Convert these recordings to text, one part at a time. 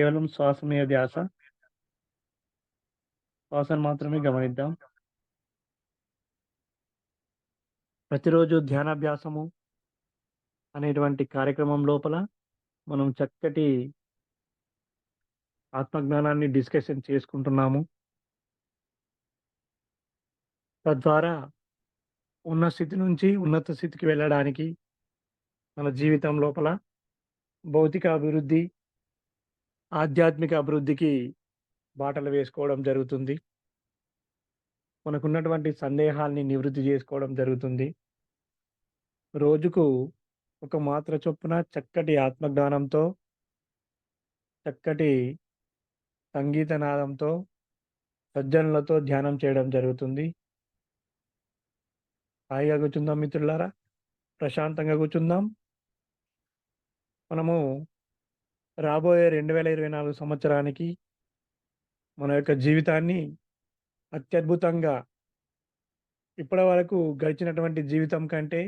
కేవలం శ్వాస మీద ధ్యాస శ్వాసను మాత్రమే గమనిద్దాం. ప్రతిరోజు ధ్యానాభ్యాసము అనేటువంటి కార్యక్రమం లోపల మనం చక్కటి ఆత్మజ్ఞానాన్ని డిస్కషన్ చేసుకుంటున్నాము. తద్వారా ఉన్న స్థితి నుంచి ఉన్నత స్థితికి వెళ్ళడానికి మన జీవితం లోపల భౌతిక అభివృద్ధి ఆధ్యాత్మిక అభివృద్ధికి బాటలు వేసుకోవడం జరుగుతుంది. మనకున్నటువంటి సందేహాల్ని నివృత్తి చేసుకోవడం జరుగుతుంది. రోజుకు ఒక మాత్ర చొప్పున చక్కటి ఆత్మజ్ఞానంతో చక్కటి సంగీత నాదంతో సజ్జనులతో ధ్యానం చేయడం జరుగుతుంది. హాయిగా కూర్చుందాం మిత్రులారా. ప్రశాంతంగా కూర్చుందాం. మనము రాబోయే రెండు వేల ఇరవై నాలుగు సంవత్సరానికి మన యొక్క జీవితాన్ని అత్యద్భుతంగా ఇప్పటి వరకు గడిచినటువంటి జీవితం కంటే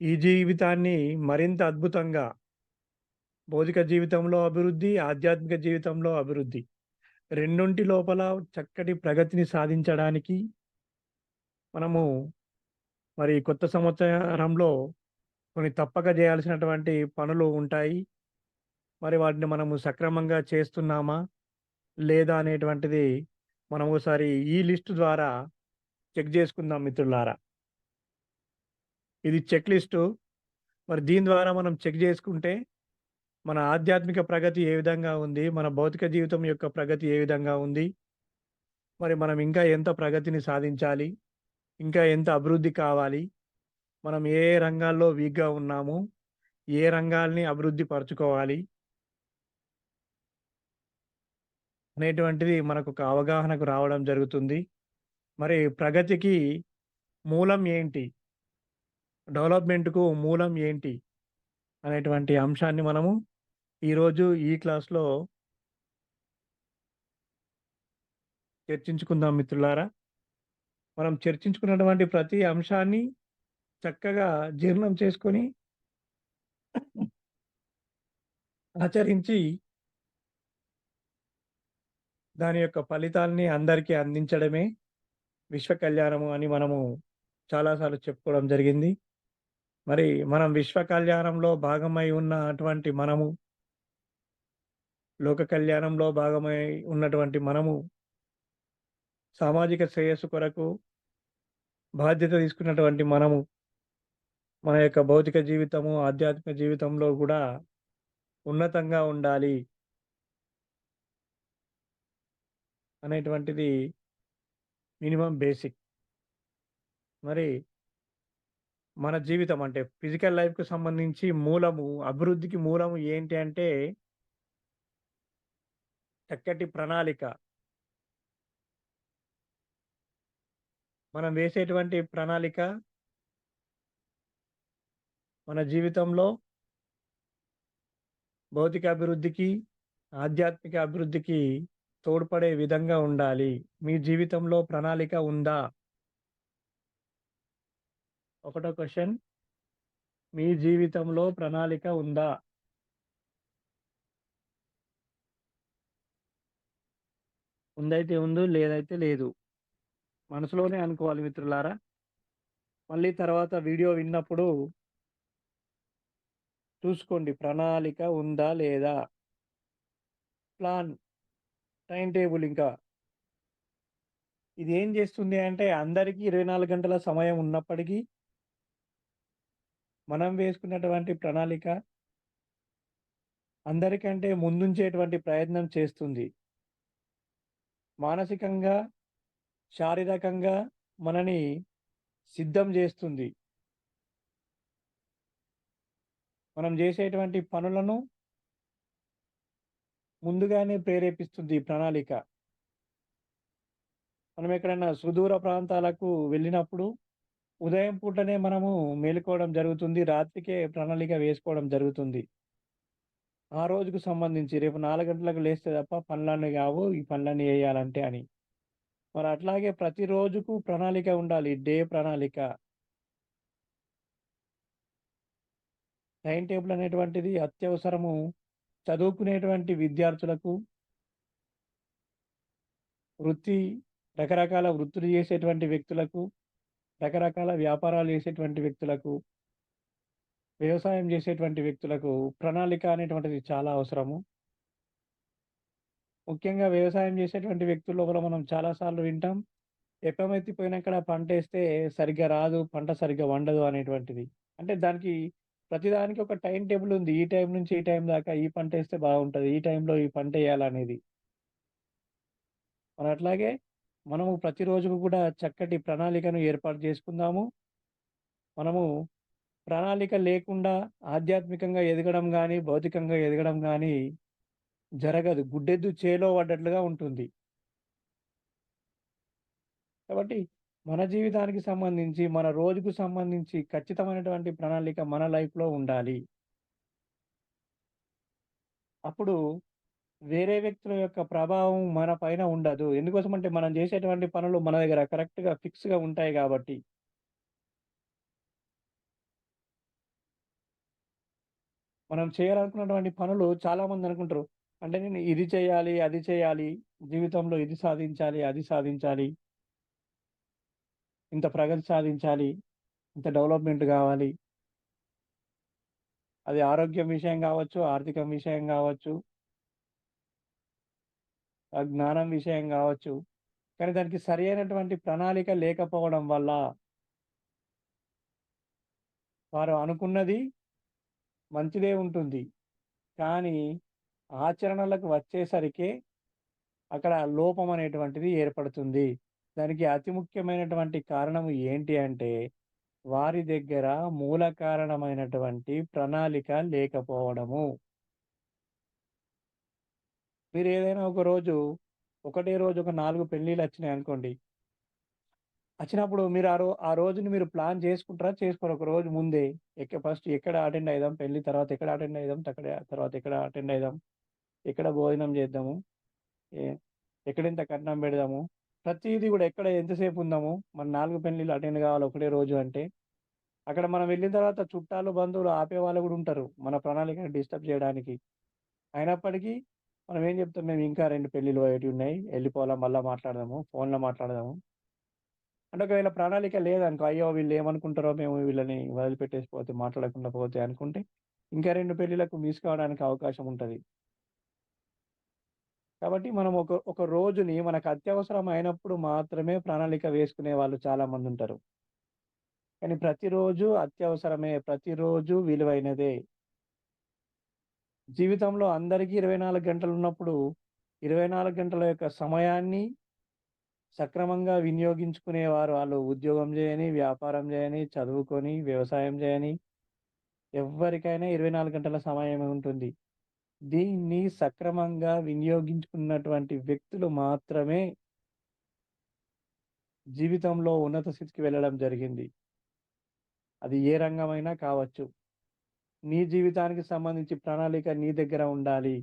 ఈ జీవితాన్ని మరింత అద్భుతంగా భౌతిక జీవితంలో అభివృద్ధి ఆధ్యాత్మిక జీవితంలో అభివృద్ధి రెండుంటి లోపల చక్కటి ప్రగతిని సాధించడానికి మనము మరి కొత్త సంవత్సరంలో కొన్ని తప్పక చేయాల్సినటువంటి పనులు ఉంటాయి. మరి వాటిని మనము సక్రమంగా చేస్తున్నామా? లేదా అనేటువంటిది మనం ఒకసారి ఈ లిస్ట్ ద్వారా చెక్ చేసుకుందాం మిత్రులారా. ఇది చెక్ లిస్టు. మరి దీని ద్వారా మనం చెక్ చేసుకుంటే మన ఆధ్యాత్మిక ప్రగతి ఏ విధంగా ఉంది? మన భౌతిక జీవితం యొక్క ప్రగతి ఏ విధంగా ఉంది? మరి మనం ఇంకా ఎంత ప్రగతిని సాధించాలి? ఇంకా ఎంత అభివృద్ధి కావాలి? మనం ఏ రంగాల్లో వీక్గా ఉన్నాము? ఏ రంగాల్ని అభివృద్ధి పరచుకోవాలి? అనేటువంటిది మనకు ఒక అవగాహనకు రావడం జరుగుతుంది. మరి ప్రగతికి మూలం ఏంటి? డెవలప్మెంట్కు మూలం ఏంటి? అనేటువంటి అంశాన్ని మనము ఈరోజు ఈ క్లాస్లో చర్చించుకుందాం మిత్రులారా. మనం చర్చించుకున్నటువంటి ప్రతి అంశాన్ని చక్కగా జీర్ణం చేసుకొని ఆచరించి దాని యొక్క ఫలితాల్ని అందరికీ అందించడమే విశ్వ కళ్యాణము అని మనము చాలాసార్లు చెప్పుకోవడం జరిగింది. మరి మనం విశ్వ కళ్యాణంలో భాగమై ఉన్న అటువంటి మనము లోక కళ్యాణంలో భాగమై ఉన్నటువంటి మనము సామాజిక శ్రేయస్సు కొరకు బాధ్యత తీసుకున్నటువంటి మనము మన యొక్క భౌతిక జీవితము ఆధ్యాత్మిక జీవితంలో కూడా ఉన్నతంగా ఉండాలి. అనేటువంటిది మినిమం బేసిక్. మరి మన జీవితం అంటే ఫిజికల్ లైఫ్కు సంబంధించి మూలము అభివృద్ధికి మూలము ఏంటి అంటే చక్కటి ప్రణాళిక. మనం వేసేటువంటి ప్రణాళిక మన జీవితంలో భౌతిక అభివృద్ధికి ఆధ్యాత్మిక అభివృద్ధికి తోడ్పడే విధంగా ఉండాలి. మీ జీవితంలో ప్రణాళిక ఉందా? ఒకటో క్వశ్చన్. మీ జీవితంలో ప్రణాళిక ఉందా? ఉందైతే ఉందో లేదైతే లేదు. మనసులోనే అనుకోవాలి మిత్రులారా. మళ్ళీ తర్వాత వీడియో విన్నప్పుడు చూసుకోండి. ప్రణాళిక ఉందా లేదా? ప్లాన్. టైం టేబుల్ ఇంకా. ఇది ఏం చేస్తుంది అంటే అందరికీ ఇరవై నాలుగు గంటల సమయం ఉన్నప్పటికీ మనం వేసుకున్నటువంటి ప్రణాళిక అందరికంటే ముందుంచేటువంటి ప్రయత్నం చేస్తుంది. మానసికంగా శారీరకంగా మనని సిద్ధం చేస్తుంది. మనం చేసేటువంటి పనులను ముందుగానే ప్రేరేపిస్తుంది ఈ ప్రణాళిక. మనం ఎక్కడైనా సుదూర ప్రాంతాలకు వెళ్ళినప్పుడు ఉదయం పూటనే మనము మేలుకోవడం జరుగుతుంది రాత్రికే ప్రణాళిక వేసుకోవడం జరుగుతుంది. ఆ రోజుకు సంబంధించి రేపు నాలుగు గంటలకు లేస్తే తప్ప పనులన్నీ కావు ఈ పనులన్నీ వేయాలంటే అని. మరి అట్లాగే ప్రతి రోజుకు ప్రణాళిక ఉండాలి డే ప్రణాళిక. టైం టేబుల్ అనేటువంటిది అత్యవసరము చదువుకునేటువంటి విద్యార్థులకు వృత్తి రకరకాల వృత్తులు చేసేటువంటి వ్యక్తులకు రకరకాల వ్యాపారాలు చేసేటువంటి వ్యక్తులకు వ్యవసాయం చేసేటువంటి వ్యక్తులకు ప్రణాళిక అనేటువంటిది చాలా అవసరము. ముఖ్యంగా వ్యవసాయం చేసేటువంటి వ్యక్తుల లోపల మనం చాలాసార్లు వింటాం ఎప్పమెత్తి పోయినాక పంట వేస్తే సరిగ్గా రాదు పంట సరిగ్గా వండదు అనేటువంటిది. అంటే దానికి ప్రతిదానికి ఒక టైం టేబుల్ ఉంది. ఈ టైం నుంచి ఈ టైం దాకా ఈ పంట వేస్తే బాగుంటుంది. ఈ టైంలో ఈ పంట వేయాలనేది మరి అట్లాగే మనము ప్రతిరోజుకు కూడా చక్కటి ప్రణాళికను ఏర్పాటు చేసుకుందాము. మనము ప్రణాళిక లేకుండా ఆధ్యాత్మికంగా ఎదగడం కానీ భౌతికంగా ఎదగడం కానీ జరగదు. గుడ్డెద్దు చేలో పడ్డట్లుగా ఉంటుంది. కాబట్టి మన జీవితానికి సంబంధించి మన రోజుకు సంబంధించి ఖచ్చితమైనటువంటి ప్రణాళిక మన లైఫ్లో ఉండాలి. అప్పుడు వేరే వ్యక్తుల యొక్క ప్రభావం మన పైన ఉండదు. ఎందుకోసం అంటే మనం చేసేటువంటి పనులు మన దగ్గర కరెక్ట్గా ఫిక్స్గా ఉంటాయి కాబట్టి. మనం చేయాలనుకున్నటువంటి పనులు చాలా మంది అనుకుంటారు. అంటే నేను ఇది చేయాలి అది చేయాలి జీవితంలో ఇది సాధించాలి అది సాధించాలి. ఇంత ప్రగతి సాధించాలి ఇంత డెవలప్మెంట్ కావాలి. అది ఆరోగ్యం విషయం కావచ్చు ఆర్థికం విషయం కావచ్చు జ్ఞానం విషయం కావచ్చు. కానీ దానికి సరి అయినటువంటి ప్రణాళిక లేకపోవడం వల్ల వారు అనుకున్నది మంచిదే ఉంటుంది. కానీ ఆచరణలకు వచ్చేసరికి అక్కడ లోపం అనేటువంటిది ఏర్పడుతుంది. దానికి అతి ముఖ్యమైనటువంటి కారణం ఏంటి అంటే వారి దగ్గర మూల కారణమైనటువంటి ప్రణాళిక లేకపోవడము. మీరు ఏదైనా ఒక రోజు ఒకటే రోజు ఒక నాలుగు పెళ్ళిళ్ళు వచ్చినాయి అనుకోండి. వచ్చినప్పుడు మీరు ఆ రో ఆ రోజుని మీరు ప్లాన్ చేసుకుంటారా? చేసుకోరు? ఒక రోజు ముందే. ఎక్క ఫస్ట్ ఎక్కడ అటెండ్ అయిదాం? పెళ్ళి తర్వాత ఎక్కడ అటెండ్ అయిదాం? అక్కడ తర్వాత ఎక్కడ అటెండ్ అయిదాం? ఎక్కడ భోజనం చేద్దాము? ఎక్కడింత కట్నం పెడదాము? ప్రతిదీ కూడా ఎక్కడ ఎంతసేపు ఉందాము మన నాలుగు పెళ్ళిళ్ళు అటెండ్ కావాలి ఒకటే రోజు అంటే అక్కడ మనం వెళ్ళిన తర్వాత చుట్టాలు బంధువులు ఆపే వాళ్ళు కూడా ఉంటారు మన ప్రణాళికను డిస్టర్బ్ చేయడానికి. అయినప్పటికీ మనం ఏం చెప్తాం? మేము ఇంకా రెండు పెళ్ళిళ్ళు ఒకటి ఉన్నాయి. వెళ్ళిపోవాలా మళ్ళీ మాట్లాడదాము ఫోన్లో మాట్లాడదాము. అంటే ఒకవేళ ప్రణాళిక లేదనుకో అయ్యో వీళ్ళు ఏమనుకుంటారో మేము వీళ్ళని వదిలిపెట్టేసి పోతే మాట్లాడకుండా పోతే అనుకుంటే ఇంకా రెండు పెళ్ళిళ్ళకు మిస్ కావడానికి అవకాశం ఉంటుంది. కాబట్టి మనం ఒక ఒక రోజుని మనకు అత్యవసరం అయినప్పుడు మాత్రమే ప్రణాళిక వేసుకునే వాళ్ళు చాలా మంది ఉంటారు. కానీ ప్రతిరోజు అత్యవసరమే ప్రతిరోజు విలువైనదే. జీవితంలో అందరికీ ఇరవై నాలుగు గంటలు ఉన్నప్పుడు ఇరవై నాలుగు గంటల యొక్క సమయాన్ని సక్రమంగా వినియోగించుకునేవారు వాళ్ళు ఉద్యోగం చేయని వ్యాపారం చేయని చదువుకొని వ్యవసాయం చేయని ఎవరికైనా ఇరవై నాలుగు గంటల సమయం ఉంటుంది. దీన్ని సక్రమంగా వినియోగించుకున్నటువంటి వ్యక్తులు మాత్రమే జీవితంలో ఉన్నత స్థితికి వెళ్ళడం జరిగింది. అది ఏ రంగమైనా కావచ్చు. నీ జీవితానికి సంబంధించి ప్రణాళిక నీ దగ్గర ఉండాలి.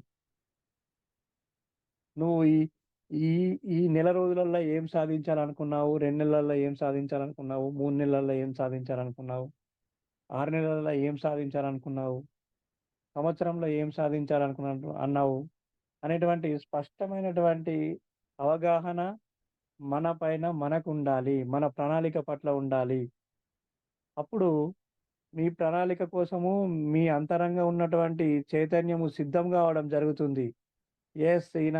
నువ్వు ఈ ఈ ఈ నెల రోజులలో ఏం సాధించాలనుకున్నావు? రెండు నెలల్లో ఏం సాధించాలనుకున్నావు? మూడు నెలల్లో ఏం సాధించాలనుకున్నావు? ఆరు నెలల్లో ఏం సాధించాలనుకున్నావు? సంవత్సరంలో ఏం సాధించాలనుకున్నావు అన్నావు? అనేటువంటి స్పష్టమైనటువంటి అవగాహన మన పైన మనకు ఉండాలి మన ప్రణాళిక పట్ల ఉండాలి. అప్పుడు మీ ప్రణాళిక కోసము మీ అంతరంగ ఉన్నటువంటి చైతన్యము సిద్ధం కావడం జరుగుతుంది. ఎస్ ఈయన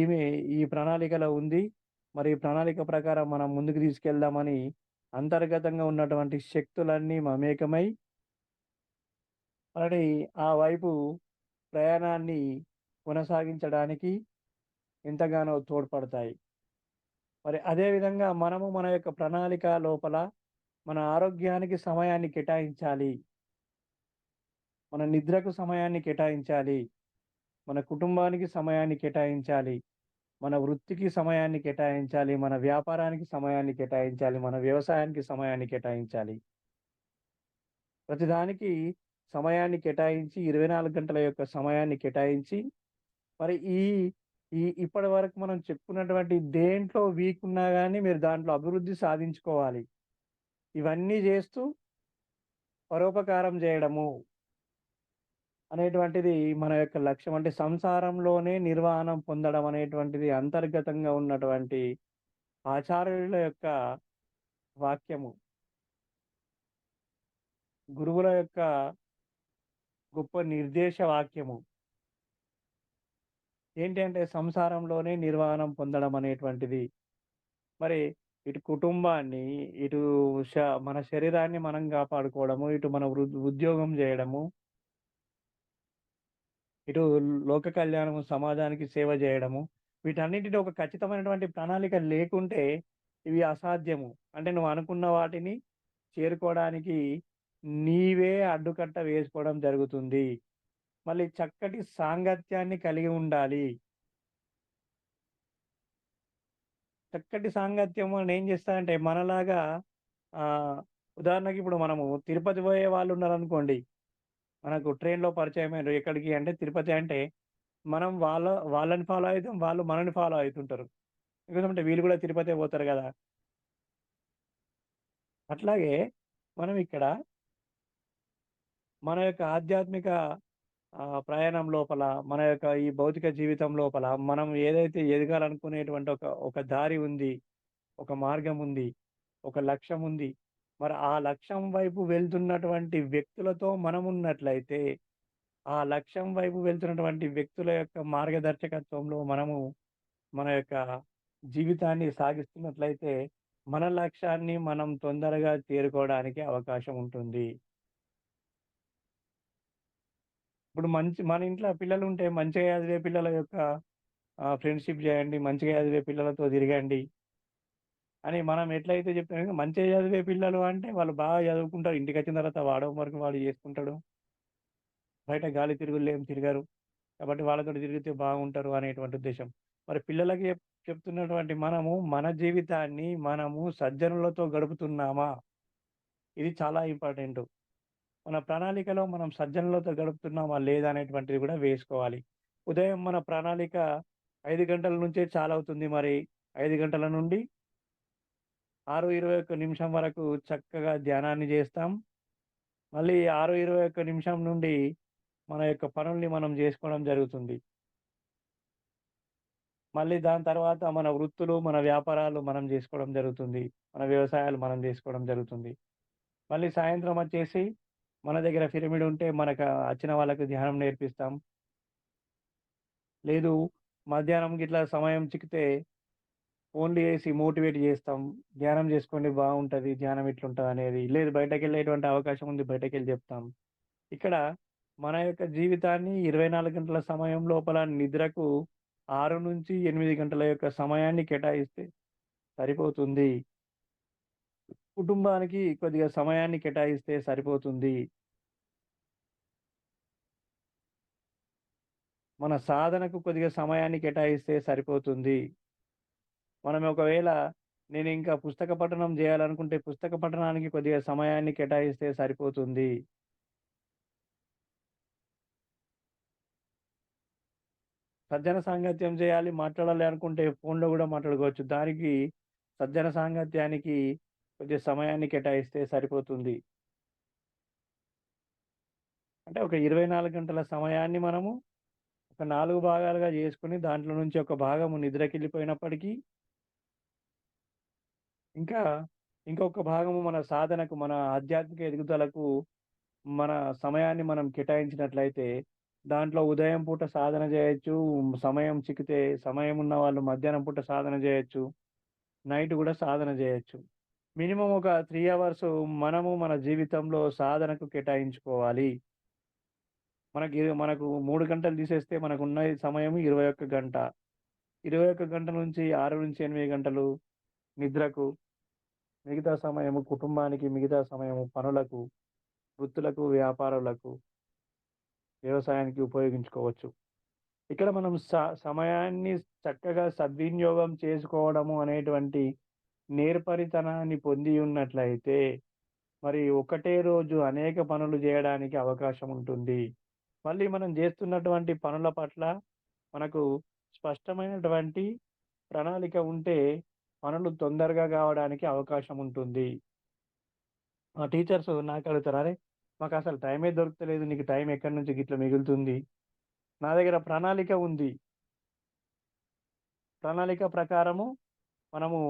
ఈమె ఈ ప్రణాళికలో ఉంది. మరి ప్రణాళిక ప్రకారం మనం ముందుకు తీసుకెళ్దామని అంతర్గతంగా ఉన్నటువంటి శక్తులన్నీ మమేకమై మరి ఆ వైపు ప్రయాణాన్ని కొనసాగించడానికి ఎంతగానో తోడ్పడతాయి. మరి అదే విధంగా మనము మన యొక్క ప్రణాళిక లోపల మన ఆరోగ్యానికి సమయాన్ని కేటాయించాలి. మన నిద్రకు సమయాన్ని కేటాయించాలి. మన కుటుంబానికి సమయాన్ని కేటాయించాలి. మన వృత్తికి సమయాన్ని కేటాయించాలి. మన వ్యాపారానికి సమయాన్ని కేటాయించాలి. మన వ్యవసాయానికి సమయాన్ని కేటాయించాలి. ప్రతిదానికి సమయాన్ని కేటాయించి ఇరవై నాలుగు గంటల యొక్క సమయాన్ని కేటాయించి మరి ఈ ఈ ఇప్పటి వరకు మనం చెప్పుకున్నటువంటి దేంట్లో వీక్ ఉన్నా కానీ మీరు దాంట్లో అభివృద్ధి సాధించుకోవాలి ఇవన్నీ చేస్తూ పరోపకారం చేయడము అనేటువంటిది మన యొక్క లక్ష్యం. అంటే సంసారంలోనే నిర్వహణం పొందడం అనేటువంటిది అంతర్గతంగా ఉన్నటువంటి ఆచార్యుల యొక్క వాక్యము. గురువుల యొక్క గొప్ప నిర్దేశ వాక్యము. ఏంటి అంటే సంసారంలోనే నిర్వాణం పొందడం అనేటువంటిది. మరి ఇటు కుటుంబాన్ని, ఇటు మన శరీరాన్ని మనం కాపాడుకోవడము, ఇటు మన వృ ఉద్యోగం చేయడము ఇటు లోక కళ్యాణము, సమాజానికి సేవ చేయడము వీటన్నిటిని ఒక ఖచ్చితమైనటువంటి ప్రణాళిక లేకుంటే ఇవి అసాధ్యము. అంటే నువ్వు అనుకున్న వాటిని చేరుకోవడానికి నీవే అడ్డుకట్ట వేసుకోవడం జరుగుతుంది. మళ్ళీ చక్కటి సాంగత్యాన్ని కలిగి ఉండాలి. చక్కటి సాంగత్యము అని ఏం చేస్తారంటే మనలాగా ఉదాహరణకి ఇప్పుడు మనము తిరుపతి పోయే వాళ్ళు ఉన్నారనుకోండి మనకు ట్రైన్‌లో పరిచయమైండ్రు. ఎక్కడికి అంటే తిరుపతి అంటే, మనం వాళ్ళ వాళ్ళని ఫాలో అవుతాం వాళ్ళు మనల్ని ఫాలో అవుతుంటారు ఎందుకంటే వీళ్ళు కూడా తిరుపతి పోతారు కదా అట్లాగే మనం ఇక్కడ మన యొక్క ఆధ్యాత్మిక ప్రయాణం లోపల, మన యొక్క ఈ భౌతిక జీవితం లోపల మనం ఏదైతే ఎదగాలనుకునేటువంటి ఒక ఒక దారి ఉంది. ఒక మార్గం ఉంది. ఒక లక్ష్యం ఉంది. మరి ఆ లక్ష్యం వైపు వెళ్తున్నటువంటి వ్యక్తులతో మనం ఉన్నట్లయితే ఆ లక్ష్యం వైపు వెళ్తున్నటువంటి వ్యక్తుల యొక్క మార్గదర్శకత్వంలో మనము మన యొక్క జీవితాన్ని సాగిస్తున్నట్లయితే, మన లక్ష్యాన్ని మనం తొందరగా చేరుకోవడానికి అవకాశం ఉంటుంది. ఇప్పుడు మంచి మన ఇంట్లో పిల్లలు ఉంటే మంచిగా చదివే పిల్లల యొక్క ఫ్రెండ్‌షిప్ చేయండి మంచిగా చదివే పిల్లలతో తిరగండి. అని మనం ఎట్లయితే చెప్తామో మంచిగా చదివే పిల్లలు అంటే వాళ్ళు బాగా చదువుకుంటారు. ఇంటికి వచ్చిన తర్వాత వాడో వరకు వాడు చేసుకుంటాడు. బయట గాలి తిరుగులేం ఏం తిరగరు. కాబట్టి వాళ్ళతో తిరిగితే బాగుంటారు అనేటువంటి ఉద్దేశం మరి పిల్లలకి చెప్ చెప్తున్నటువంటి మనము మన జీవితాన్ని మనము సజ్జనులతో గడుపుతున్నామా? ఇది చాలా ఇంపార్టెంట్ మన ప్రణాళికలో మనం సజ్జనులతో గడుపుతున్నామా లేదా అనేటువంటిది కూడా వేసుకోవాలి. ఉదయం మన ప్రణాళిక ఐదు గంటల నుంచే చాలవుతుంది. మరి ఐదు గంటల నుండి 6:21 నిమిషం వరకు చక్కగా ధ్యానాన్ని చేస్తాం మళ్ళీ 6:21 నిమిషం నుండి మన యొక్క పనుల్ని మనం చేసుకోవడం జరుగుతుంది. మళ్ళీ దాని తర్వాత మన వృత్తులు, మన వ్యాపారాలు మనం చేసుకోవడం జరుగుతుంది. మన వ్యవసాయాలు మనం చేసుకోవడం జరుగుతుంది. మళ్ళీ సాయంత్రం వచ్చేసి మన దగ్గర పిరమిడ్ ఉంటే మనకు వచ్చిన వాళ్ళకు ధ్యానం నేర్పిస్తాం. లేదు మధ్యాహ్నం గిట్లా సమయం చిక్కితే ఓన్లీ చేసి మోటివేట్ చేస్తాం ధ్యానం చేసుకోండి బాగుంటుంది ధ్యానం ఇట్లుంటదనేది. లేదు బయటకెళ్ళేటువంటి అవకాశం ఉంది. బయటకెళ్ళి చెప్తాం. ఇక్కడ మన యొక్క జీవితాన్ని 24 గంటల సమయం లోపల నిద్రకు 6-8 గంటల యొక్క సమయాన్ని కేటాయిస్తే సరిపోతుంది. కుటుంబానికి కొద్దిగా సమయాన్ని కేటాయిస్తే సరిపోతుంది. మన సాధనకు కొద్దిగా సమయాన్ని కేటాయిస్తే సరిపోతుంది. మనం ఒకవేళ నేను ఇంకా పుస్తక పఠనం చేయాలనుకుంటే పుస్తక పఠనానికి కొద్దిగా సమయాన్ని కేటాయిస్తే సరిపోతుంది. సజ్జన సాంగత్యం చేయాలి, మాట్లాడాలి అనుకుంటే ఫోన్‌లో కూడా మాట్లాడుకోవచ్చు. దానికి సజ్జన సాంగత్యానికి కొద్దిగా సమయాన్ని కేటాయిస్తే సరిపోతుంది. అంటే ఒక 24 గంటల సమయాన్ని మనము ఒక నాలుగు భాగాలుగా చేసుకుని దాంట్లో నుంచి ఒక భాగము నిద్రకెళ్ళిపోయినప్పటికీ ఇంకా ఇంకొక భాగము మన సాధనకు, మన ఆధ్యాత్మిక ఎదుగుదలకు మన సమయాన్ని మనం కేటాయించినట్లయితే దాంట్లో ఉదయం పూట సాధన చేయొచ్చు సమయం చిక్కితే సమయం ఉన్న వాళ్ళు మధ్యాహ్నం పూట సాధన చేయొచ్చు నైట్ కూడా సాధన చేయొచ్చు మినిమం ఒక త్రీ అవర్స్ మనము మన జీవితంలో సాధనకు కేటాయించుకోవాలి. మనకి మనకు మూడు గంటలు తీసేస్తే మనకున్న సమయం 21 గంట. 21 గంట నుంచి 6-8 గంటలు నిద్రకు, మిగతా సమయము కుటుంబానికి, మిగతా సమయము పనులకు, వృత్తులకు, వ్యాపారాలకు, వ్యవసాయానికి ఉపయోగించుకోవచ్చు. ఇక్కడ మనం స సమయాన్ని చక్కగా సద్వినియోగం చేసుకోవడము అనేటువంటి నేర్పరితనాన్ని పొంది ఉన్నట్లయితే, మరి ఒకటే రోజు అనేక పనులు చేయడానికి అవకాశం ఉంటుంది. మళ్ళీ మనం చేస్తున్నటువంటి పనుల పట్ల మనకు స్పష్టమైనటువంటి ప్రణాళిక ఉంటే పనులు తొందరగా కావడానికి అవకాశం ఉంటుంది. మా టీచర్స్ నాకు అడుగుతారే "అరే! అసలు టైమే దొరుకుతలేదు. నీకు టైం ఎక్కడి నుంచి ఇట్లా మిగులుతుంది? నా దగ్గర ప్రణాళిక ఉంది. ప్రణాళిక ప్రకారము మనము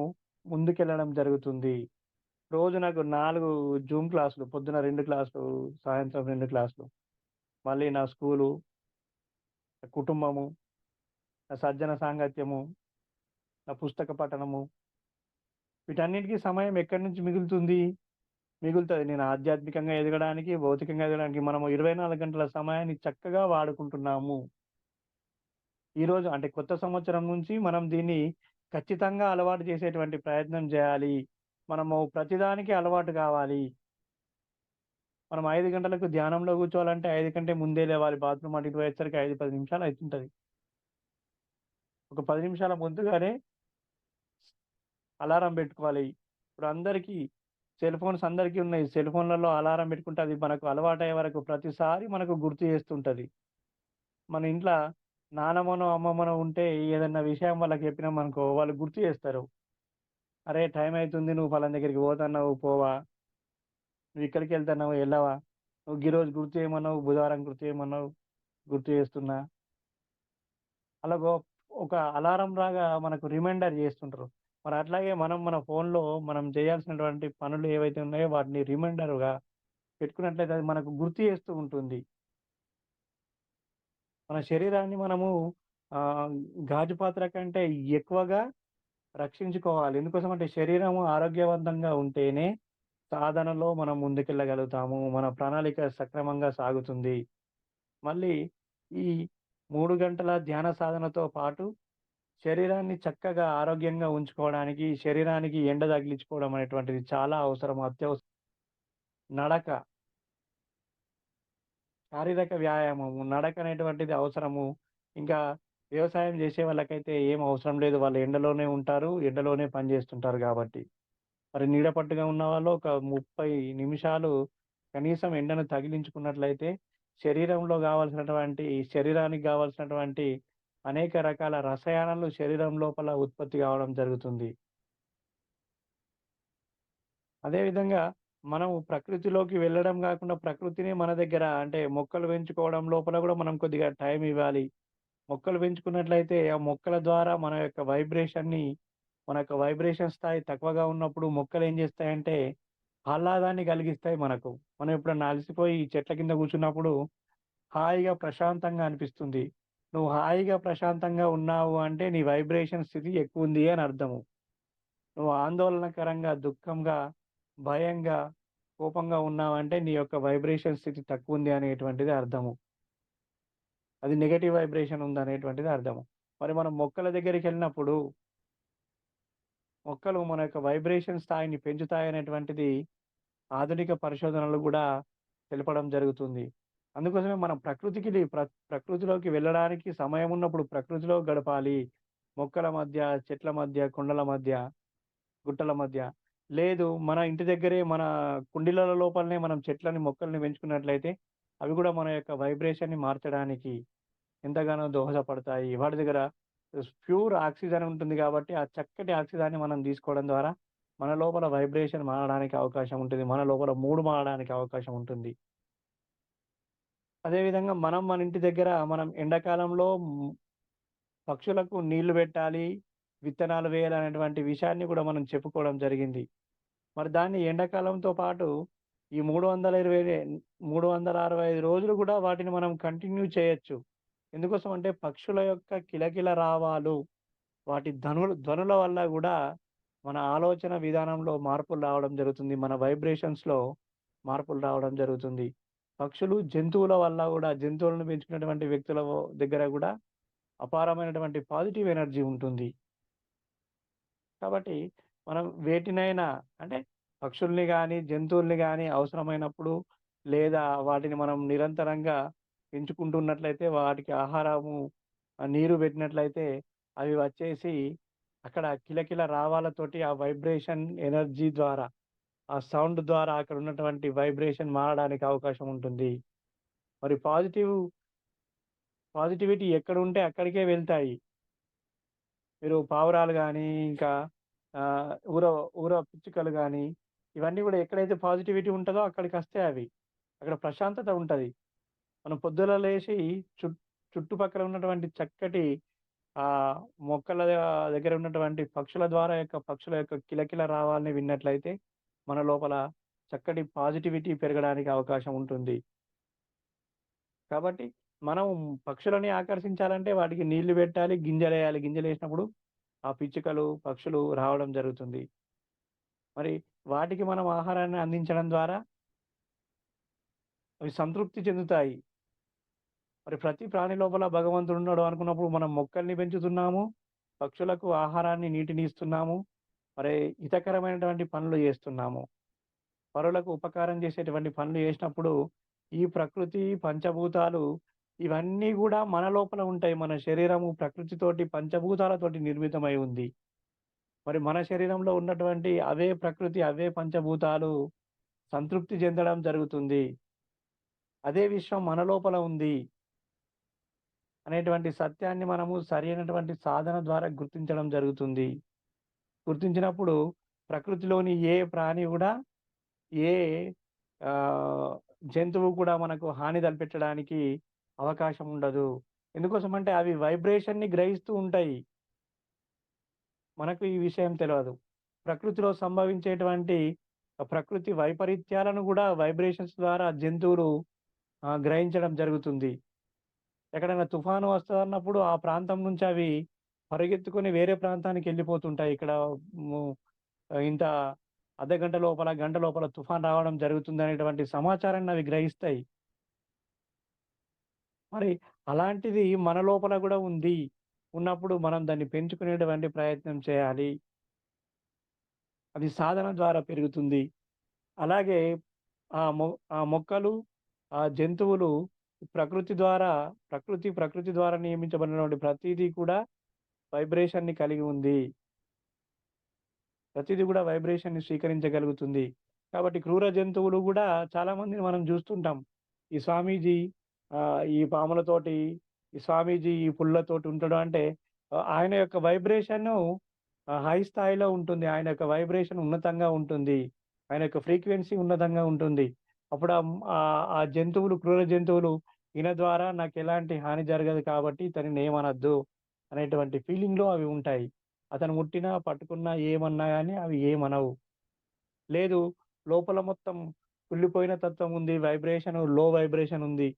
ముందుకెళ్ళడం జరుగుతుంది. రోజు నాకు నాలుగు జూమ్ క్లాసులు. పొద్దున రెండు క్లాసులు, సాయంత్రం రెండు క్లాసులు. మళ్ళీ నా స్కూలు, కుటుంబము, నా సజ్జన సాంగత్యము, నా పుస్తక పఠనము. వీటన్నింటికీ సమయం ఎక్కడి నుంచి మిగులుతుంది? మిగులుతుంది నేను ఆధ్యాత్మికంగా ఎదగడానికి, భౌతికంగా ఎదగడానికి మనము 24 గంటల సమయాన్ని చక్కగా వాడుకుంటున్నాము. ఈరోజు అంటే కొత్త సంవత్సరం నుంచి మనం దీన్ని ఖచ్చితంగా అలవాటు చేసేటువంటి ప్రయత్నం చేయాలి మనము ప్రతిదానికి అలవాటు కావాలి. మనం ఐదు గంటలకు ధ్యానంలో కూర్చోవాలంటే ఐదు కంటే ముందే లేవాలి. బాత్రూమ్ అటు ఇటు పోయేసరికి 5, 10 నిమిషాలు అవుతుంటుంది ఒక పది నిమిషాల ముందుగానే అలారం పెట్టుకోవాలి. ఇప్పుడు అందరికీ సెల్ ఫోన్స్ అందరికీ ఉన్నాయి. సెల్ ఫోన్‌లలో అలారం పెట్టుకుంటే అది మనకు అలవాటయ్యే వరకు ప్రతిసారి మనకు గుర్తు చేస్తుంటుంది మన ఇంట్లో నానమ్మనో, అమ్మమ్మనో ఉంటే ఏదన్నా విషయం వాళ్ళకి చెప్పినామనుకో వాళ్ళు గుర్తు చేస్తారు. "అరే! టైం అవుతుంది నువ్వు పలానా దగ్గరికి పోతున్నావు పోవా? నువ్వు ఇక్కడికి వెళ్తున్నావు వెళ్ళవా నువ్వు గిరోజు గుర్తు చేయమన్నావు. బుధవారం గుర్తు చేయమన్నావు. గుర్తు చేస్తున్నా." అలాగో ఒక అలారం లాగా మనకు రిమైండర్ చేస్తుంటారు మరి అట్లాగే మనం మన ఫోన్‌లో మనం చేయాల్సినటువంటి పనులు ఏవైతే ఉన్నాయో వాటిని రిమైండర్‌గా పెట్టుకున్నట్లయితే అది మనకు గుర్తు చేస్తూ ఉంటుంది. మన శరీరాన్ని మనము గాజు పాత్ర కంటే ఎక్కువగా రక్షించుకోవాలి. ఎందుకోసం అంటే శరీరము ఆరోగ్యవంతంగా ఉంటేనే సాధనలో మనం ముందుకెళ్ళగలుగుతాము. మన ప్రణాళిక సక్రమంగా సాగుతుంది. మళ్ళీ ఈ మూడు గంటల ధ్యాన సాధనతో పాటు శరీరాన్ని చక్కగా ఆరోగ్యంగా ఉంచుకోవడానికి, శరీరానికి ఎండ తగిలించుకోవడం అనేటువంటిది చాలా అవసరం. అత్యవసరం. నడక. శారీరక వ్యాయామము. నడక అనేటువంటిది అవసరము. ఇంకా వ్యవసాయం చేసే వాళ్ళకైతే ఏం అవసరం లేదు. వాళ్ళు ఎండలోనే ఉంటారు. ఎండలోనే పని చేస్తుంటారు కాబట్టి. మరి నీడపట్టుగా ఉన్న వాళ్ళు ఒక 30 నిమిషాలు కనీసం ఎండను తగిలించుకున్నట్లయితే శరీరంలో కావాల్సినటువంటి శరీరానికి కావాల్సినటువంటి అనేక రకాల రసాయనాలు శరీరం లోపల ఉత్పత్తి కావడం జరుగుతుంది. అదేవిధంగా మనం ప్రకృతిలోకి వెళ్ళడం గాకుండా ప్రకృతిని మన దగ్గర అంటే మొక్కలు పెంచుకోవడం లోపల గూడా మనం కొద్దిగా టైం ఇవ్వాలి. మొక్కలు పెంచుకున్నట్లయితే ఆ మొక్కల ద్వారా మన యొక్క వైబ్రేషన్‌ని మన యొక్క వైబ్రేషన్ స్థాయి తక్కువగా ఉన్నప్పుడు మొక్కలేం చేస్తాయంటే ఆహ్లాదాన్ని కలిగిస్తాయి మనకు. మనం ఎప్పుడన్నా అలసిపోయి చెట్ల కింద కూర్చున్నప్పుడు హాయిగా ప్రశాంతంగా అనిపిస్తుంది. నువ్వు హాయిగా ప్రశాంతంగా ఉన్నావు అంటే నీ వైబ్రేషన్ స్థితి ఎక్కువుంది అని అర్థము. నువ్వు ఆందోళనకరంగా, దుఃఖంగా, భయంగా, కోపంగా ఉన్నావంటే నీ యొక్క వైబ్రేషన్ స్థితి తక్కువుంది అనేటువంటిది అర్థము. అది నెగటివ్ వైబ్రేషన్ ఉంది అనేటువంటిది అర్థము. మరి మనం మొక్కల దగ్గరికి వెళ్ళినప్పుడు మొక్కలు మన యొక్క వైబ్రేషన్ స్థాయిని పెంచుతాయనేటువంటిది ఆధునిక పరిశోధనలు కూడా తెలపడం జరుగుతుంది. అందుకోసమే మనం ప్రకృతికి ప్ర ప్రకృతిలోకి వెళ్ళడానికి సమయం ఉన్నప్పుడు ప్రకృతిలో గడపాలి. మొక్కల మధ్య, చెట్ల మధ్య, కొండల మధ్య, గుట్టల మధ్య. లేదు మన ఇంటి దగ్గరే మన కుండీల లోపలనే మనం చెట్లని, మొక్కల్ని పెంచుకున్నట్లయితే అవి కూడా మన యొక్క వైబ్రేషన్‌ని మార్చడానికి ఎంతగానో దోహదపడతాయి. వాటి దగ్గర ప్యూర్ ఆక్సిజన్ ఉంటుంది కాబట్టి ఆ చక్కటి ఆక్సిజన్‌ని మనం తీసుకోవడం ద్వారా మన లోపల వైబ్రేషన్ మారడానికి అవకాశం ఉంటుంది. మన లోపల మూడు మారడానికి అవకాశం ఉంటుంది. అదేవిధంగా మనం మన ఇంటి దగ్గర మనం ఎండాకాలంలో పక్షులకు నీళ్ళు పెట్టాలి, విత్తనాలు వేయాలనేటువంటి విషయాన్ని కూడా మనం చెప్పుకోవడం జరిగింది. మరి దాన్ని ఎండాకాలంతో పాటు ఈ 320 365 రోజులు కూడా వాటిని మనం కంటిన్యూ చేయొచ్చు. ఎందుకోసం అంటే పక్షుల యొక్క కిలకిల రావాలు, వాటి ధనులు ధ్వనుల వల్ల కూడా మన ఆలోచన విధానంలో మార్పులు రావడం జరుగుతుంది. మన వైబ్రేషన్స్‌లో మార్పులు రావడం జరుగుతుంది. పక్షులు, జంతువుల వల్ల కూడా జంతువులను పెంచుకున్నటువంటి వ్యక్తుల దగ్గర కూడా అపారమైనటువంటి పాజిటివ్ ఎనర్జీ ఉంటుంది. కాబట్టి మనం వేటినైనా అంటే పక్షుల్ని కానీ జంతువుల్ని కానీ అవసరమైనప్పుడు లేదా వాటిని మనం నిరంతరంగా పెంచుకుంటున్నట్లయితే వాటికి ఆహారము, నీరు పెట్టినట్లయితే అవి వచ్చేసి అక్కడ కిలకిల రావాలతోటి ఆ వైబ్రేషన్ ఎనర్జీ ద్వారా, ఆ సౌండ్ ద్వారా అక్కడ ఉన్నటువంటి వైబ్రేషన్ మారడానికి అవకాశం ఉంటుంది. మరి పాజిటివ్ పాజిటివిటీ ఎక్కడ ఉంటే అక్కడికే వెళ్తాయి. మీరు పావురాలు కానీ ఇంకా ఊర ఊర పిచ్చుకలు కానీ ఇవన్నీ కూడా ఎక్కడైతే పాజిటివిటీ ఉంటుందో అక్కడికి వస్తే అవి. అక్కడ ప్రశాంతత ఉంటుంది మనం పొద్దుల లేచి చు చుట్టుపక్కల ఉన్నటువంటి చక్కటి ఆ మొక్కల దగ్గర ఉన్నటువంటి పక్షుల ద్వారా యొక్క పక్షుల యొక్క కిలకిల రావాలని విన్నట్లయితే, మన లోపల చక్కటి పాజిటివిటీ పెరగడానికి అవకాశం ఉంటుంది. కాబట్టి మనం పక్షులని ఆకర్షించాలంటే వాటికి నీళ్ళు పెట్టాలి, గింజలేయాలి. గింజలేసినప్పుడు ఆ పిచ్చుకలు, పక్షులు రావడం జరుగుతుంది. మరి వాటికి మనం ఆహారాన్ని అందించడం ద్వారా అవి సంతృప్తి చెందుతాయి. మరి ప్రతి ప్రాణి లోపల భగవంతుడు ఉన్నాడు అనుకున్నప్పుడు మనం మొక్కల్ని పెంచుతున్నాము. పక్షులకు ఆహారాన్ని, నీటిని ఇస్తున్నాము. మరి హితకరమైనటువంటి పనులు చేస్తున్నాము. పరులకు ఉపకారం చేసేటువంటి పనులు చేసినప్పుడు ఈ ప్రకృతి, పంచభూతాలు ఇవన్నీ కూడా మన లోపల ఉంటాయి. మన శరీరము ప్రకృతితోటి, పంచభూతాలతోటి నిర్మితమై ఉంది. మరి మన శరీరంలో ఉన్నటువంటి అవే ప్రకృతి, అవే పంచభూతాలు సంతృప్తి చెందడం జరుగుతుంది. అదే విశ్వం మన లోపల ఉంది. అనేటువంటి సత్యాన్ని మనము సరైనటువంటి సాధన ద్వారా గుర్తించడం జరుగుతుంది. గుర్తించినప్పుడు ప్రకృతిలోని ఏ ప్రాణి కూడా ఏ జంతువు కూడా మనకు హాని తలపెట్టడానికి అవకాశం ఉండదు. ఎందుకోసం అంటే అవి వైబ్రేషన్‌ని గ్రహిస్తూ ఉంటాయి. మనకు ఈ విషయం తెలియదు ప్రకృతిలో సంభవించేటువంటి ప్రకృతి వైపరీత్యాలను కూడా వైబ్రేషన్స్ ద్వారా జంతువులు గ్రహించడం జరుగుతుంది. ఎక్కడైనా తుఫాను వస్తుందన్నప్పుడు ఆ ప్రాంతం నుంచి అవి పరిగెత్తుకొని వేరే ప్రాంతానికి వెళ్ళిపోతుంటాయి ఇక్కడ ఇంత అర్ధ గంట లోపల, గంట లోపల తుఫాన్ రావడం జరుగుతుంది అనేటువంటి సమాచారాన్ని అవి గ్రహిస్తాయి. మరి అలాంటిది మన లోపల కూడా ఉంది. ఉన్నప్పుడు మనం దాన్ని పెంచుకునేటువంటి ప్రయత్నం చేయాలి. అది సాధన ద్వారా పెరుగుతుంది. అలాగే ఆ మొ ఆ మొక్కలు, ఆ జంతువులు ప్రకృతి ద్వారా ప్రకృతి, ప్రకృతి ద్వారా నియమించబడినటువంటి ప్రతిదీ కూడా వైబ్రేషన్‌ని కలిగి ఉంది. ప్రతిదీ కూడా వైబ్రేషన్‌ని స్వీకరించగలుగుతుంది. కాబట్టి క్రూర జంతువులు కూడా చాలామందిని మనం చూస్తుంటాం ఈ స్వామీజీ ఈ పాములతోటి, ఈ స్వామీజీ ఈ పుల్లతోటి ఉంటాడు అంటే ఆయన యొక్క వైబ్రేషన్ హై స్థాయిలో ఉంటుంది. ఆయన యొక్క వైబ్రేషన్ ఉన్నతంగా ఉంటుంది. ఆయన యొక్క ఫ్రీక్వెన్సీ ఉన్నతంగా ఉంటుంది. అప్పుడు ఆ జంతువులు క్రూర జంతువులు ఈయన ద్వారా నాకు ఎలాంటి హాని జరగదు కాబట్టి ఇతనిని ఏమనద్దు అనేటువంటి ఫీలింగ్‌లో అవి ఉంటాయి. అతను ముట్టినా, పట్టుకున్నా, ఏమన్నా కానీ అవి ఏమనవు. లేదు లోపల మొత్తం కుళ్ళిపోయిన తత్వం ఉంది. వైబ్రేషన్లో వైబ్రేషన్ ఉంది.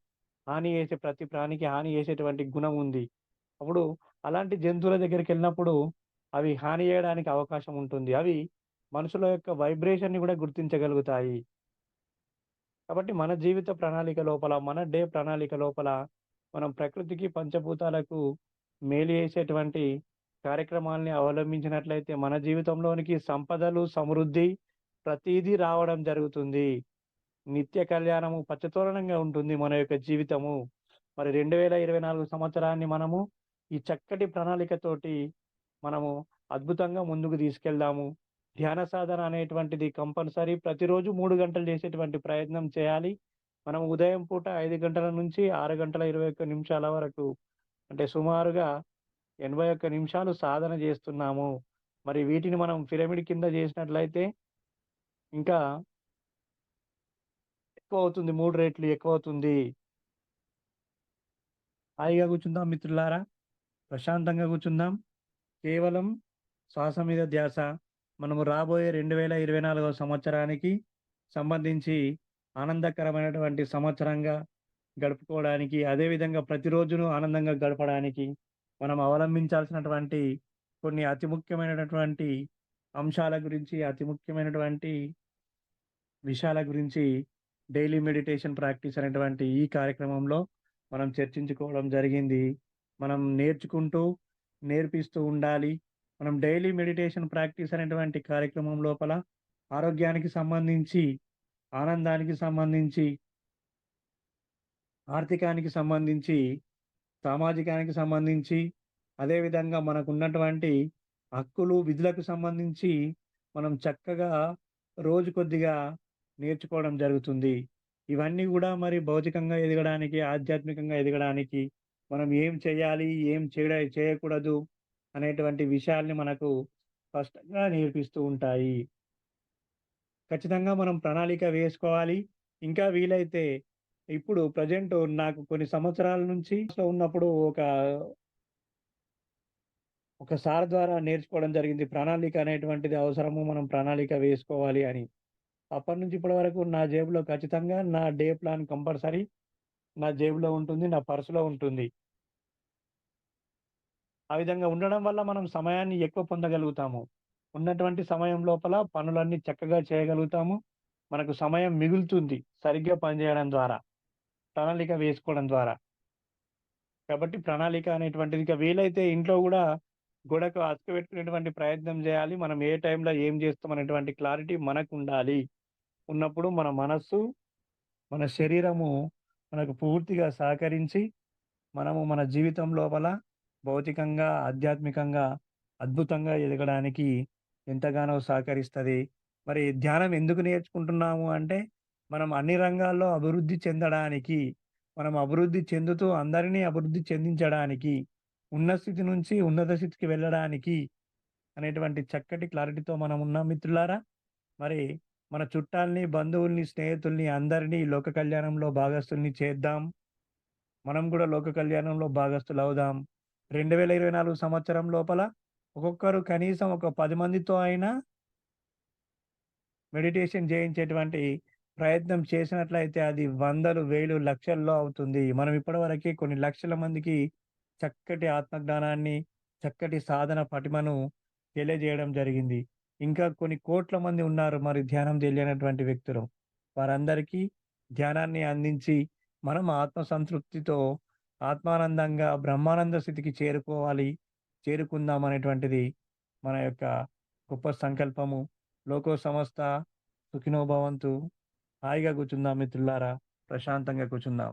హాని చేసే ప్రతి ప్రాణికి హాని చేసేటువంటి గుణం ఉంది. అప్పుడు అలాంటి జంతువుల దగ్గరికి వెళ్ళినప్పుడు అవి హాని చేయడానికి అవకాశం ఉంటుంది. అవి మనుషుల యొక్క వైబ్రేషన్‌ని కూడా గుర్తించగలుగుతాయి. కాబట్టి మన జీవిత ప్రణాళిక లోపల, మన డే ప్రణాళిక లోపల మనం ప్రకృతికి, పంచభూతాలకు మేలు చేసేటువంటి కార్యక్రమాల్ని అవలంబించినట్లయితే మన జీవితంలోనికి సంపదలు, సమృద్ధి ప్రతీదీ రావడం జరుగుతుంది. నిత్య కళ్యాణము పచ్చతోరణంగా ఉంటుంది మన యొక్క జీవితము. మరి 2024 సంవత్సరాన్ని మనము ఈ చక్కటి ప్రణాళికతోటి మనము అద్భుతంగా ముందుకు తీసుకెళ్దాము. ధ్యాన సాధన అనేటువంటిది కంపల్సరీ ప్రతిరోజు మూడు గంటలు చేసేటువంటి ప్రయత్నం చేయాలి. మనం ఉదయం పూట ఐదు గంటల నుంచి ఆరు గంటల 21 నిమిషాల వరకు అంటే సుమారుగా 81 నిమిషాలు సాధన చేస్తున్నాము. మరి వీటిని మనం పిరమిడ్ కింద చేసినట్లయితే ఇంకా ఎక్కువ అవుతుంది మూడు రేట్లు ఎక్కువ అవుతుంది హాయిగా కూర్చుందాం మిత్రులారా. ప్రశాంతంగా కూర్చుందాం. కేవలం శ్వాస మీద ధ్యాస. మనము రాబోయే 2024 సంవత్సరానికి సంబంధించి ఆనందకరమైనటువంటి సంవత్సరంగా గడుపుకోవడానికి, అదేవిధంగా ప్రతిరోజును ఆనందంగా గడపడానికి మనం అవలంబించాల్సినటువంటి కొన్ని అతి ముఖ్యమైనటువంటి అంశాల గురించి, అతి ముఖ్యమైనటువంటి విషయాల గురించి డైలీ మెడిటేషన్ ప్రాక్టీస్ అనేటువంటి ఈ కార్యక్రమంలో మనం చర్చించుకోవడం జరిగింది. మనం నేర్చుకుంటూ, నేర్పిస్తూ ఉండాలి. మనం డైలీ మెడిటేషన్ ప్రాక్టీస్ అనేటువంటి కార్యక్రమం లోపల ఆరోగ్యానికి సంబంధించి, ఆనందానికి సంబంధించి ఆర్థికానికి సంబంధించి, సామాజికానికి సంబంధించి, అదేవిధంగా మనకు ఉన్నటువంటి హక్కులు, విధులకు సంబంధించి మనం చక్కగా రోజు కొద్దిగా నేర్చుకోవడం జరుగుతుంది. ఇవన్నీ కూడా మరి భౌతికంగా ఎదగడానికి, ఆధ్యాత్మికంగా ఎదగడానికి మనం ఏం చేయాలి? ఏం చేయ చేయకూడదు? అనేటువంటి విషయాల్ని మనకు స్పష్టంగా నేర్పిస్తూ ఉంటాయి. ఖచ్చితంగా మనం ప్రణాళిక వేసుకోవాలి. ఇంకా వీలైతే ఇప్పుడు ప్రెజెంట్ నాకు కొన్ని సంవత్సరాల నుంచి ఉన్నప్పుడు ఒక ఒక సార్ ద్వారా నేర్చుకోవడం జరిగింది. ప్రణాళిక అనేటువంటిది అవసరము. మనం ప్రణాళిక వేసుకోవాలి అని. అప్పటినుంచి ఇప్పటి వరకు నా జేబులో ఖచ్చితంగా నా డే ప్లాన్ కంపల్సరీ నా జేబులో ఉంటుంది. నా పర్సులో ఉంటుంది. ఆ విధంగా ఉండడం వల్ల మనం సమయాన్ని ఎక్కువ పొందగలుగుతాము. ఉన్నటువంటి సమయం లోపల పనులన్నీ చక్కగా చేయగలుగుతాము. మనకు సమయం మిగులుతుంది. సరిగ్గా పనిచేయడం ద్వారా. ప్రణాళిక వేసుకోవడం ద్వారా. కాబట్టి ప్రణాళిక అనేటువంటిది ఇక వీలైతే ఇంట్లో గూడా గోడకు పెట్టుకునేటువంటి ప్రయత్నం చేయాలి మనం ఏ టైంలో ఏం చేస్తాం అనేటువంటి క్లారిటీ మనకు ఉండాలి ఉన్నప్పుడు మన మనస్సు, మన శరీరము మనకు పూర్తిగా సహకరించి, మనము మన జీవితం లోపల భౌతికంగా, ఆధ్యాత్మికంగా అద్భుతంగా ఎదగడానికి ఎంతగానో సహకరిస్తుంది మరి ధ్యానం ఎందుకు నేర్చుకుంటున్నాము అంటే, మనం అన్ని రంగాల్లో అభివృద్ధి చెందడానికి, మనం అభివృద్ధి చెందుతూ అందరినీ అభివృద్ధి చెందించడానికి, ఉన్న స్థితి నుంచి ఉన్నత స్థితికి వెళ్ళడానికి అనేటువంటి చక్కటి క్లారిటీతో మనం ఉన్నాం మిత్రులారా. మరి మన చుట్టాల్ని, బంధువుల్ని, స్నేహితుల్ని అందరినీ లోక కళ్యాణంలో భాగస్తుల్ని చేద్దాం. మనం కూడా లోక కళ్యాణంలో భాగస్తులు అవుదాం రెండు వేల ఇరవై నాలుగు సంవత్సరం లోపల ఒక్కొక్కరు కనీసం ఒక పది మందితో అయినా మెడిటేషన్ చేయించేటువంటి ప్రయత్నం చేసినట్లయితే అది వందలు, వేలు, లక్షల్లో అవుతుంది. మనం ఇప్పటివరకు కొన్ని లక్షల మందికి చక్కటి ఆత్మజ్ఞానాన్ని, చక్కటి సాధన పటిమను తెలియజేయడం జరిగింది. ఇంకా కొన్ని కోట్ల మంది ఉన్నారు మరి ధ్యానం తెలియనటువంటి వ్యక్తులు. వారందరికీ ధ్యానాన్ని అందించి, మనం ఆత్మ సంతృప్తితో, ఆత్మానందంగా బ్రహ్మానంద స్థితికి చేరుకోవాలి. చేరుకుందాం అనేటువంటిది మన యొక్క గొప్ప సంకల్పము. లోకో సంస్థ సుఖినోభవంతు హాయిగా కూర్చుందాం మిత్రులారా. ప్రశాంతంగా కూర్చుందాం.